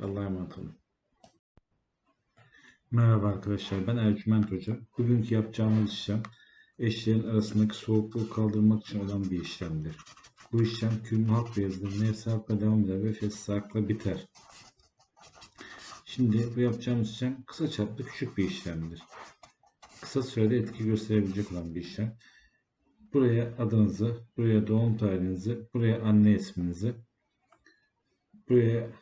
Allah'a emanet olun. Merhaba arkadaşlar ben Ercüment Hoca. Bugünkü yapacağımız işlem eşlerin arasındaki soğukluğu kaldırmak için olan bir işlemdir. Bu işlem külmü halk beyazıdır. Nefsi halkla devam eder ve fesli halkla biter. Şimdi bu yapacağımız işlem kısa çaplı küçük bir işlemdir. Kısa sürede etki gösterebilecek olan bir işlem. Buraya adınızı, buraya doğum tarihinizi, buraya anne isminizi, buraya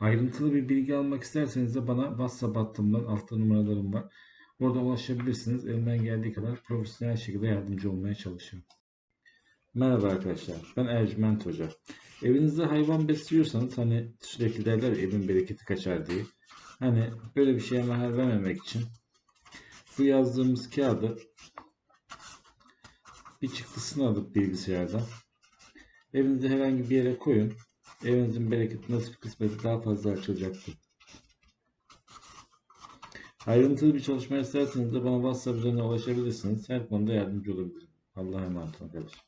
Ayrıntılı bir bilgi almak isterseniz de bana WhatsApp hattımdan altta numaralarım var. Orada ulaşabilirsiniz. Elimden geldiği kadar profesyonel şekilde yardımcı olmaya çalışıyorum. Merhaba arkadaşlar. Ben Ercüment Hoca. Evinizde hayvan besliyorsanız hani sürekli derler evin bereketi kaçar diye. Hani böyle bir şeye mahal vermemek için bu yazdığımız kağıdı bir çıktısını alıp bilgisayardan evinizde herhangi bir yere koyun. Evinizin bereketi nasip kısmeti daha fazla açılacaktır. Ayrıntılı bir çalışma isterseniz de bana WhatsApp üzerinden ulaşabilirsiniz. Her konuda yardımcı olabilirim. Allah'a emanet olun arkadaşlar.